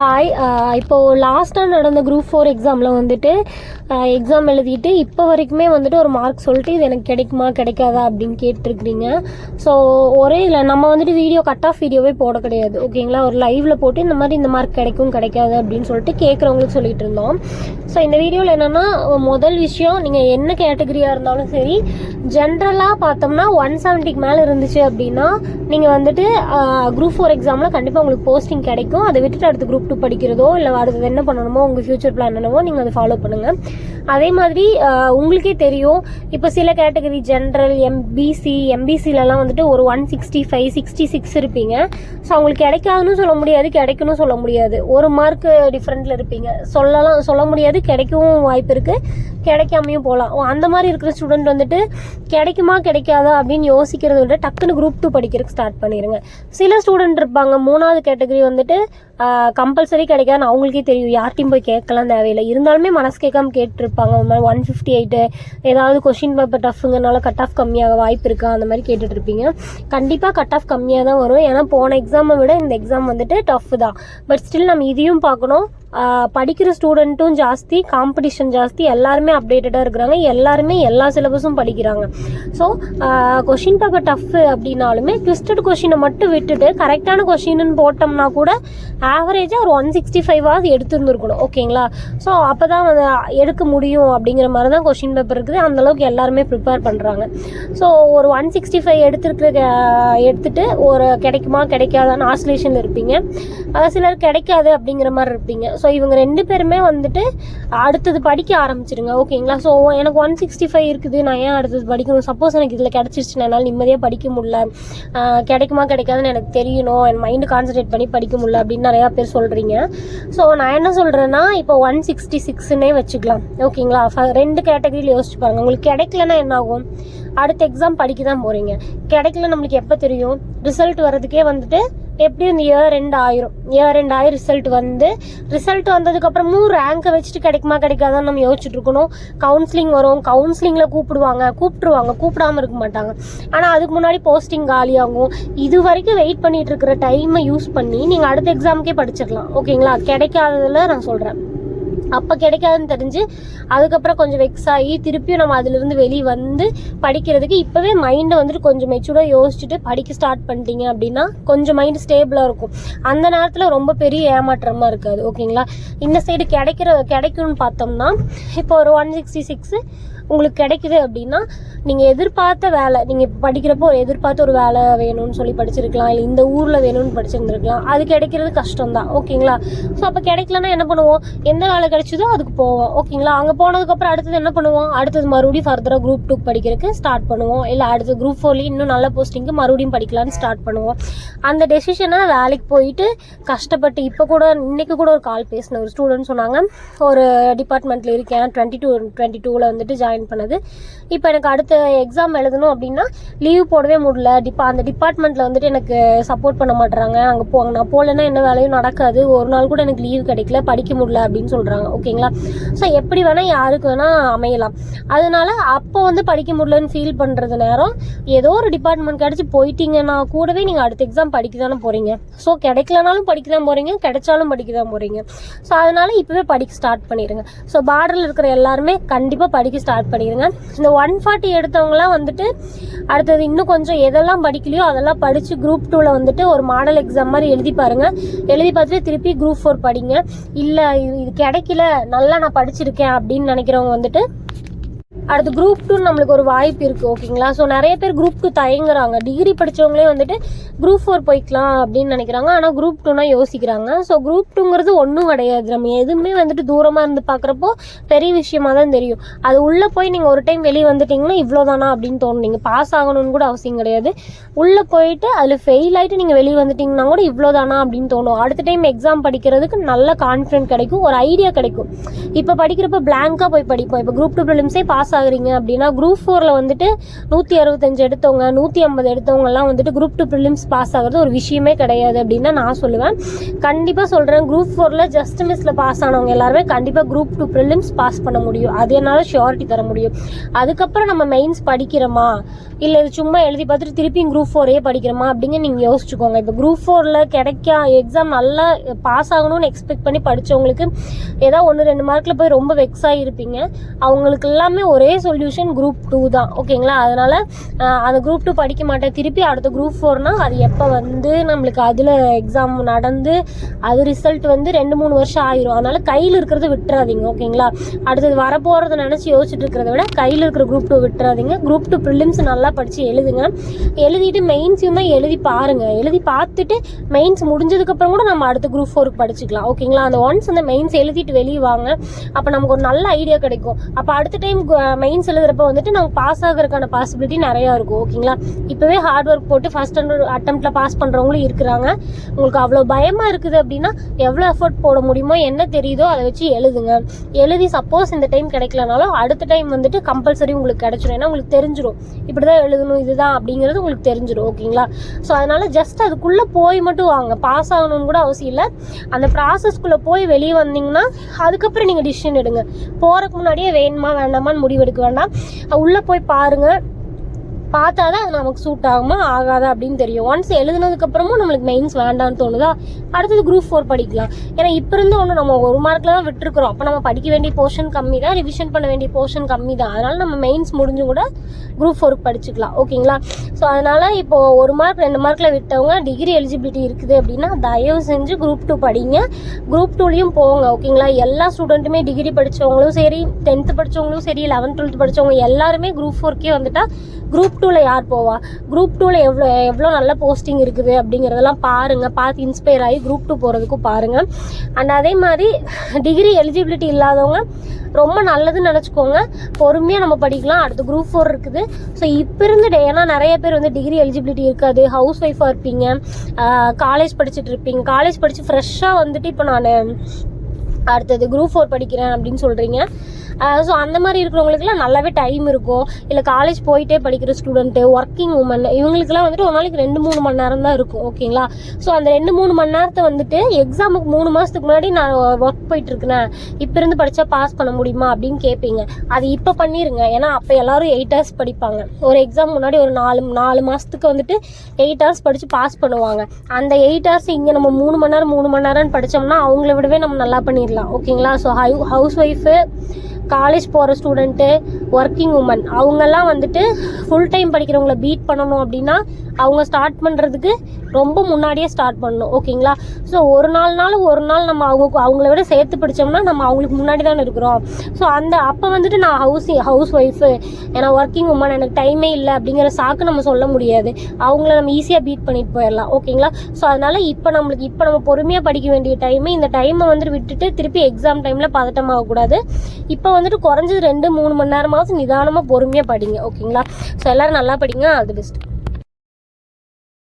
Hi இப்போது லாஸ்ட்டாக நடந்த குரூப் ஃபோர் எக்ஸாமில் வந்துட்டு uh, எக்ஸாம் எழுதிட்டு இப்போ வரைக்குமே வந்துட்டு ஒரு மார்க் சொல்லிட்டு இது எனக்கு கிடைக்குமா கிடைக்காதா அப்படின்னு கேட்டிருக்கிறீங்க. ஸோ ஒரே இல்லை நம்ம வந்துட்டு வீடியோ கட் ஆஃப் வீடியோவே போட கிடையாது. ஓகேங்களா ஒரு லைவில் போட்டு இந்த மாதிரி இந்த மார்க் கிடைக்கும் கிடைக்காது அப்படின்னு சொல்லிட்டு கேட்குறவங்களுக்கு சொல்லிட்டு இருந்தோம். ஸோ இந்த வீடியோவில் என்னென்னா முதல் விஷயம் நீங்கள் என்ன கேட்டகரியாக இருந்தாலும் சரி ஜென்ரலாக பார்த்தோம்னா ஒன் செவன்ட்டிக்கு மேலே இருந்துச்சு அப்படின்னா நீங்கள் வந்துட்டு குரூப் ஃபோர் எக்ஸாமில் கண்டிப்பாக உங்களுக்கு போஸ்டிங் கிடைக்கும். அதை விட்டுட்டு அடுத்து குரூப் டூ படிக்கிறதோ இல்லை அடுத்தது என்ன பண்ணணுமோ உங்கள் ஃப்யூச்சர் பிளான் என்னவோ நீங்கள் அதை ஃபாலோ பண்ணுங்கள் அதே மாதிரி உங்களுக்கே தெரியும். இப்போ சில கேட்டகரி ஜென்ரல் எம்பிசி எம்பிசிலலாம் வந்துட்டு ஒரு one sixty five sixty six இருப்பீங்க. ஸோ அவங்களுக்கு கிடைக்காதுன்னு சொல்ல முடியாது கிடைக்கணும் சொல்ல முடியாது. ஒரு மார்க் டிஃப்ரெண்ட்டில் இருப்பீங்க. சொல்லலாம் சொல்ல முடியாது கிடைக்கவும் வாய்ப்பு இருக்குது கிடைக்காமையும் போகலாம் அந்த மாதிரி இருக்கிற ஸ்டூடெண்ட் வந்துட்டு கிடைக்குமா கிடைக்காதா அப்படின்னு யோசிக்கிறத விட டக்குன்னு குரூப் டூ படிக்கிறதுக்கு ஸ்டார்ட் பண்ணிடுங்க சில ஸ்டூடெண்ட் இருப்பாங்க மூணாவது கேட்டகரி வந்துட்டு கம்பல்சரி கிடைக்காதுன்னு அவங்களுக்கே தெரியும். யார்ட்டையும் போய் கேட்கலாம் தேவையில்லை. இருந்தாலுமே மனசு கேட்காம கேட்டிருப்பாங்க. ஒரு மாதிரி ஒன் ஃபிஃப்டி எயிட்டு ஏதாவது கொஷின் பேப்பர் டஃப்புங்கனால கட் ஆஃப் கம்மியாக வாய்ப்பு இருக்கா? அந்த மாதிரி கேட்டுட்ருப்பீங்க கண்டிப்பாக கட் ஆஃப் கம்மியாக தான் வரும். ஏன்னா போன எக்ஸாமை விட இந்த எக்ஸாம் வந்துட்டு டஃப் தான். பட் ஸ்டில் நம்ம இதையும் பார்க்கணும். படிக்கிற ஸ்டூடெண்ட்டும் ஜாஸ்தி காம்படிஷன் ஜாஸ்தி எல்லாருமே அப்டேட்டடாக இருக்கிறாங்க. எல்லாருமே எல்லா சிலபஸும் படிக்கிறாங்க. ஸோ கொஷின் பேப்பர் டஃப்பு அப்படின்னாலுமே ட்விஸ்டட் கொஷினை மட்டும் விட்டுட்டு கரெக்டான கொஷின்னு போட்டோம்னா கூட ஆவரேஜாக ஒரு ஒன் சிக்ஸ்டி ஃபைவாவது எடுத்துருந்துருக்கணும் ஓகேங்களா ஸோ அப்போ தான் வந்து எடுக்க முடியும் அப்படிங்கிற மாதிரி தான் கொஷின் பேப்பர் இருக்குது அந்தளவுக்கு எல்லாருமே ப்ரிப்பேர் பண்ணுறாங்க ஸோ ஒரு ஒன் சிக்ஸ்டி ஃபைவ் எடுத்துருக்க எடுத்துட்டு ஒரு கிடைக்குமா கிடைக்காதான்னு ஆஸ்லேஷனில் இருப்பீங்க. சிலர் கிடைக்காது அப்படிங்கிற மாதிரி இருப்பீங்க. ஸோ இவங்க ரெண்டு பேருமே வந்துட்டு அடுத்தது படிக்க ஆரம்பிச்சிருங்க ஓகேங்களா ஸோ எனக்கு ஒன் சிக்ஸ்டி ஃபைவ் இருக்குது நான் ஏன் அடுத்தது படிக்கணும்? சப்போஸ் எனக்கு இதில் கிடச்சிருச்சுன்னா என்னால் நிம்மதியாக படிக்க முடியல. கிடைக்குமா கிடைக்காதுன்னு எனக்கு தெரியணும். என் மைண்டு கான்சன்ட்ரேட் பண்ணி படிக்க முடியல அப்படின்னு நிறையா பேர் சொல்கிறீங்க ஸோ நான் என்ன சொல்கிறேன்னா இப்போ ஒன் சிக்ஸ்டி சிக்ஸ்னே வச்சுக்கலாம். ஓகேங்களா? ரெண்டு கேட்டகரியில் யோசிச்சு பாருங்க. உங்களுக்கு கிடைக்கலன்னா என்ன ஆகும்? அடுத்த எக்ஸாம் படிக்க தான் போகிறீங்க கிடைக்கல நம்மளுக்கு எப்போ தெரியும்? ரிசல்ட் வர்றதுக்கே வந்துட்டு எப்படியும் இந்த இயர் ரெண்டு ஆயிரும்? இயர் ரெண்டு ஆயிரம் ரிசல்ட் வந்து ரிசல்ட் வந்ததுக்கப்புறமும் ரேங்கை வச்சுட்டு கிடைக்குமா கிடைக்காதான்னு நம்ம யோசிச்சுட்டு இருக்கணும். கவுன்சிலிங் வரும். கவுன்சிலிங்கில் கூப்பிடுவாங்க. கூப்பிட்டுருவாங்க. கூப்பிடாம இருக்க மாட்டாங்க. ஆனால் அதுக்கு முன்னாடி போஸ்டிங் காலியாகும். இது வரைக்கும் வெயிட் பண்ணிகிட்டு இருக்கிற டைமை யூஸ் பண்ணி நீங்கள் அடுத்த எக்ஸாமுக்கே படிச்சிடலாம் ஓகேங்களா கிடைக்காததில் நான் சொல்கிறேன் அப்போ கிடைக்காதுன்னு தெரிஞ்சு அதுக்கப்புறம் கொஞ்சம் வெக்ஸ் ஆகி திருப்பியும் நம்ம அதுலேருந்து வெளியே வந்து படிக்கிறதுக்கு இப்போவே மைண்டை வந்துட்டு கொஞ்சம் மெச்சூர்டாக யோசிச்சுட்டு படிக்க ஸ்டார்ட் பண்ணிட்டீங்க அப்படின்னா கொஞ்சம் மைண்டு ஸ்டேபிளாக இருக்கும். அந்த நேரத்தில் ரொம்ப பெரிய ஏமாற்றமாக இருக்காது. ஓகேங்களா இந்த சைடு கிடைக்கிற கிடைக்கும்னு பார்த்தோம்னா இப்போ ஒரு ஒன் சிக்ஸ்டி சிக்ஸு உங்களுக்கு கிடைக்குது அப்படின்னா நீங்கள் எதிர்பார்த்த வேலை நீங்கள் இப்போ படிக்கிறப்போ ஒரு எதிர்பார்த்த ஒரு வேலை வேணும்னு சொல்லி படிச்சிருக்கலாம் இல்லை இந்த ஊரில் வேணும்னு படிச்சிருந்துருக்கலாம். அது கிடைக்கிறது கஷ்டம் தான் ஓகேங்களா? ஸோ அப்போ கிடைக்கலன்னா என்ன பண்ணுவோம்? எந்த வேலை கிடைச்சதோ அதுக்கு போவோம். ஓகேங்களா? அங்கே போனதுக்கப்புறம் அடுத்தது என்ன பண்ணுவோம்? அடுத்தது மறுபடியும் ஃபர்தராக குரூப் டூ படிக்கிறதுக்கு ஸ்டார்ட் பண்ணுவோம். இல்லை அடுத்து குரூப் ஃபோர்லேயும் இன்னும் நல்ல போஸ்டிங்க்கு மறுபடியும் படிக்கலான்னு ஸ்டார்ட் பண்ணுவோம். அந்த டெசிஷனை வேலைக்கு போயிட்டு கஷ்டப்பட்டு இப்போ கூட இன்றைக்கி கூட ஒரு கால் பேசின ஒரு ஸ்டூடெண்ட் சொன்னாங்க. ஒரு டிபார்ட்மெண்ட்டில் இருக்கேன். டுவெண்ட்டி டூ டுவெண்ட்டி டூவில் வந்துட்டு ஜாயின் பண்ணது. இப்போ எனக்கு அடுத்த எக்ஸாம் எழுதணும் அப்படின்னா லீவ் போடவே முடியல. டிப்பா அந்த டிபார்ட்மெண்ட்டில் வந்துட்டு எனக்கு சப்போர்ட் பண்ண மாட்டுறாங்க அங்கே போ நான் போகலன்னா என்ன வேலையும் நடக்காது. ஒரு நாள் கூட எனக்கு லீவ் கிடைக்கல. படிக்க முடியல அப்படின்னு சொல்கிறாங்க ஓகேங்களா ஸோ எப்படி வேணால் யாருக்கு வேணால் அமையலாம். அதனால அப்போ வந்து படிக்க முடியலன்னு ஃபீல் பண்ணுறது நேரம் ஏதோ ஒரு டிபார்ட்மெண்ட் கிடச்சி போயிட்டீங்கன்னா கூடவே நீங்கள் அடுத்த எக்ஸாம் படிக்க தானே போகிறீங்க ஸோ கிடைக்கலனாலும் படிக்க தான் போகிறீங்க கிடைச்சாலும் படிக்க தான் போகிறீங்க ஸோ அதனால் இப்போவே படிக்க ஸ்டார்ட் பண்ணிடுங்க ஸோ பார்டரில் இருக்கிற எல்லாருமே கண்டிப்பாக படிக்க ஸ்டார்ட் பண்ணிடுங்க இந்த ஒன் ஃபார்ட்டி எடுத்தவங்களாம் வந்துட்டு அடுத்தது இன்னும் கொஞ்சம் எதெல்லாம் படிக்கலையோ அதெல்லாம் படித்து குரூப் டூவில் வந்துட்டு ஒரு மாடல் எக்ஸாம் மாதிரி எழுதி பாருங்கள் எழுதி பார்த்துட்டு திருப்பி குரூப் ஃபோர் படிங்க. இல்லை இது இது கிடைக்கல நல்லா நான் படிச்சிருக்கேன் அப்படின்னு நினைக்கிறவங்க வந்துட்டு அடுத்து குரூப் டூ நம்மளுக்கு ஒரு வாய்ப்பு இருக்குது ஓகேங்களா ஸோ நிறைய பேர் குரூப்க்கு தயங்குறாங்க. டிகிரி படித்தவங்களே வந்துட்டு குரூப் ஃபோர் போய்க்கலாம் அப்படின்னு நினைக்கிறாங்க. ஆனால் குரூப் டூனா யோசிக்கிறாங்க. ஸோ குரூப் டூங்கிறது ஒன்றும் கிடையாது நம்ம எதுவுமே வந்துட்டு தூரமாக இருந்து பார்க்குறப்போ பெரிய விஷயமா தான் தெரியும். அது உள்ளே போய் நீங்கள் ஒரு டைம் வெளியே வந்துட்டிங்கன்னா இவ்வளோதானா அப்படின்னு தோணும். நீங்கள் பாஸ் ஆகணும்னு கூட அவசியம் கிடையாது. உள்ளே போயிட்டு அதில் ஃபெயில் ஆகிட்டு நீங்கள் வெளியே வந்துட்டிங்கன்னா கூட இவ்வளோதானா அப்படின்னு தோணும். அடுத்த டைம் எக்ஸாம் படிக்கிறதுக்கு நல்ல கான்ஃபிடென்ட் கிடைக்கும் ஒரு ஐடியா கிடைக்கும். இப்போ படிக்கிறப்ப பிளாங்காக போய் படிப்போம். இப்போ குரூப் டூ ப்ரிலிம்ஸே பாஸ் ஆகுறீங்க அப்படின்னா குரூப் ஃபோரில் வந்துட்டு நூற்றி அறுபத்தஞ்சு எடுத்தவங்க நூற்றி ஐம்பது எடுத்தவங்கலாம் வந்துட்டு குரூப் டூ ப்ரிலிம்ஸ் பாஸ் ஆகிறது ஒரு விஷயமே கிடையாது அப்படின்னு நான் சொல்லுவேன். கண்டிப்பாக சொல்கிறேன் குரூப் ஃபோரில் ஜஸ்ட் மிஸ்ஸில் பாஸ் ஆனவங்க எல்லாருமே கண்டிப்பாக குரூப் டூ ப்ரிலிம்ஸ் பாஸ் பண்ண முடியும். அது என்னால் ஷியோரிட்டி தர முடியும். அதுக்கப்புறம் நம்ம மெயின்ஸ் படிக்கிறோமா? இல்லை இது சும்மா எழுதி பார்த்துட்டு திருப்பியும் குரூப் ஃபோரே படிக்கிறோமா அப்படிங்க நீங்கள் யோசிச்சுக்கோங்க. இப்போ குரூப் ஃபோரில் கிடைக்க எக்ஸாம் நல்லா பாஸ் ஆகணும்னு எக்ஸ்பெக்ட் பண்ணி படித்தவங்களுக்கு ஏதாவது ஒன்று ரெண்டு மார்க்கில் போய் ரொம்ப வெக்ஸ் ஆகிருப்பீங்க அவங்களுக்கு எல்லாமே ஒரே சொல்யூஷன் குரூப் டூ தான். ஓகேங்களா அதனால் அந்த குரூப் டூ படிக்க மாட்டேன். திருப்பி அடுத்த குரூப் ஃபோர்னால் அது எப்போ வந்து நம்மளுக்கு அதில் எக்ஸாம் நடந்து அது ரிசல்ட் வந்து ரெண்டு மூணு வருஷம் ஆயிரும். அதனால் கையில் இருக்கிறத விட்டுறாதீங்க. ஓகேங்களா அடுத்தது வரப்போகிறத நினச்சி யோசிச்சுட்டு இருக்கிறத விட கையில் இருக்கிற குரூப் டூ விட்டுறாதீங்க. குரூப் டூ ப்ரிலிம்ஸ் நல்லா படித்து எழுதுங்க. எழுதிட்டு மெயின்ஸையும் தான் எழுதி பாருங்கள் எழுதி பார்த்துட்டு மெயின்ஸ் முடிஞ்சதுக்கப்புறம் கூட நம்ம அடுத்த குரூப் ஃபோருக்கு படிச்சுக்கலாம். ஓகேங்களா அந்த ஒன்ஸ் அந்த மெயின்ஸ் எழுதிட்டு வெளியே வாங்க. அப்போ நமக்கு ஒரு நல்ல ஐடியா கிடைக்கும். அப்போ அடுத்த டைம் மெயின்ஸ் எழுதுறப்ப வந்துட்டு நாங்கள் பாஸ் ஆகிறதுக்கான பாசிபிலிட்டி நிறையா இருக்கும் ஓகேங்களா இப்போவே ஹார்ட் ஒர்க் போட்டு ஃபஸ்ட் ஸ்டாண்டர்ட் அட்டம்ப்டில் பாஸ் பண்ணுறவங்களும் இருக்கிறாங்க. உங்களுக்கு அவ்வளோ பயமாக இருக்குது அப்படின்னா எவ்வளோ எஃபர்ட் போட முடியுமோ என்ன தெரியுதோ அதை வச்சு எழுதுங்க. எழுதி சப்போஸ் இந்த டைம் கிடைக்கலனாலும் அடுத்த டைம் வந்துட்டு கம்பல்சரி உங்களுக்கு கிடைச்சிடும் ஏன்னா உங்களுக்கு தெரிஞ்சிடும் இப்படி தான் எழுதணும் இதுதான் அப்படிங்கிறது உங்களுக்கு தெரிஞ்சிடும் ஓகேங்களா ஸோ அதனால் ஜஸ்ட் அதுக்குள்ளே போய் மட்டும் வாங்க. பாஸ் ஆகணும்னு கூட அவசியம் இல்லை. அந்த ப்ராசஸ்க்குள்ளே போய் வெளியே வந்தீங்கன்னா அதுக்கப்புறம் நீங்கள் டிசிஷன் எடுங்க. போகிறதுக்கு முன்னாடியே வேணுமா வேண்டாமான்னு முடிவெடுக்க வேண்டாம் உள்ளே போய் பாருங்கள் பார்த்தா தான் அது நமக்கு சூட் ஆகுமா ஆகாதா அப்படின்னு தெரியும். ஒன்ஸ் எழுதுனதுக்கப்புறமும் நம்மளுக்கு மெயின்ஸ் வேண்டாம்னு தோணுதா? அடுத்தது குரூப் ஃபோர் படிக்கலாம். ஏன்னா இப்போ இருந்து ஒன்று நம்ம ஒரு மார்க்கில் தான் விட்டுருக்குறோம். அப்போ நம்ம படிக்க வேண்டிய போர்ஷன் கம்மி தான் ரிவிஷன் பண்ண வேண்டிய போர்ஷன் கம்மி தான் அதனால் நம்ம மெயின்ஸ் முடிஞ்சு கூட குரூப் ஃபோருக்கு படிச்சுக்கலாம். ஓகேங்களா ஸோ அதனால் இப்போது ஒரு மார்க் ரெண்டு மார்க்கில் விட்டவங்க டிகிரி எலிஜிபிலிட்டி இருக்குது அப்படின்னா தயவு செஞ்சு குரூப் டூ படிங்க. குரூப் டூலையும் போங்க ஓகேங்களா எல்லா ஸ்டூடெண்ட்டுமே டிகிரி படித்தவங்களும் சரி டென்த்து படித்தவங்களும் சரி லெவன்த் டுவெல்த் படித்தவங்க எல்லாருமே குரூப் ஃபோர்க்கே வந்துட்டா குரூப் டூவில் யார் போவா? குரூப் டூவில் எவ்வளோ எவ்வளோ நல்ல போஸ்டிங் இருக்குது அப்படிங்கிறதெல்லாம் பாருங்கள் பார்த்து இன்ஸ்பயர் ஆகி குரூப் டூ போகிறதுக்கும் பாருங்கள் அண்ட் அதே மாதிரி டிகிரி எலிஜிபிலிட்டி இல்லாதவங்க ரொம்ப நல்லதுன்னு நினச்சிக்கோங்க. பொறுமையாக நம்ம படிக்கலாம். அடுத்து குரூப் ஃபோர் இருக்குது. ஸோ இப்போ இருந்து டே- ஏன்னா நிறைய பேர் வந்து டிகிரி எலிஜிபிலிட்டி இருக்காது. ஹவுஸ் ஒய்ஃபாக இருப்பீங்க. காலேஜ் படிச்சுட்டு இருப்பீங்க. காலேஜ் படித்து ஃப்ரெஷ்ஷாக வந்துட்டு இப்போ நான் அடுத்தது குரூப் ஃபோர் படிக்கிறேன் அப்படின்னு சொல்கிறீங்க ஸோ அந்த மாதிரி இருக்கிறவங்களுக்குலாம் நல்லாவே டைம் இருக்கும். இல்லை காலேஜ் போயிட்டே படிக்கிற ஸ்டூடெண்ட்டு ஒர்க்கிங் உமன் இவங்களுக்குலாம் வந்துட்டு ஒரு நாளைக்கு ரெண்டு மூணு மணி நேரம் தான் இருக்கும் ஓகேங்களா ஸோ அந்த ரெண்டு மூணு மணி நேரத்தை வந்துட்டு எக்ஸாமுக்கு மூணு மாதத்துக்கு முன்னாடி நான் ஒர்க் போயிட்டு இருக்கேன். இப்போ இருந்து படித்தா பாஸ் பண்ண முடியுமா அப்படின்னு கேட்பீங்க அது இப்போ பண்ணிடுங்க ஏன்னா அப்போ எல்லாரும் எயிட் ஹவர்ஸ் படிப்பாங்க. ஒரு எக்ஸாம் முன்னாடி ஒரு நாலு நாலு மாதத்துக்கு வந்துட்டு எயிட் ஹவர்ஸ் படித்து பாஸ் பண்ணுவாங்க. அந்த எயிட் ஹவர்ஸ் இங்கே நம்ம மூணு மணி நேரம் மூணு மணி நேரம்னு படித்தோம்னா அவங்கள விடவே நம்ம நல்லா பண்ணிடலாம் ஓகேங்களா so high housewife college போகிற ஸ்டூடெண்ட்டு ஒர்க்கிங் உமன் அவங்கெல்லாம் வந்துட்டு ஃபுல் டைம் படிக்கிறவங்கள பீட் பண்ணணும் அப்படின்னா அவங்க ஸ்டார்ட் பண்ணுறதுக்கு ரொம்ப முன்னாடியே ஸ்டார்ட் பண்ணணும் ஓகேங்களா ஸோ ஒரு நாள்னாலும் ஒரு நாள் நம்ம அவங்க அவங்கள விட சேர்த்து பிடிச்சோம்னா நம்ம அவங்களுக்கு முன்னாடி தானே இருக்கிறோம். ஸோ அந்த அப்போ வந்துட்டு நான் ஹவுஸ் ஹவுஸ் ஒய்ஃபு ஏன்னா ஒர்க்கிங் உமன் எனக்கு டைமே இல்லை அப்படிங்கிற சாக்கு நம்ம சொல்ல முடியாது. அவங்கள நம்ம ஈஸியாக பீட் பண்ணிட்டு போயிடலாம் ஓகேங்களா ஸோ அதனால் இப்போ நம்மளுக்கு இப்போ நம்ம பொறுமையாக படிக்க வேண்டிய டைமு இந்த டைமை வந்துட்டு விட்டுட்டு திருப்பி எக்ஸாம் டைமில் பதட்டமாகக்கூடாது இப்போ வந்துட்டு குறைஞ்சது ரெண்டு மூணு மணி நேரமாவது நிதானமாக பொறுமையாக படிங்க ஓகேங்களா ஸோ எல்லோரும் நல்லா படிங்க அது பெஸ்ட்டு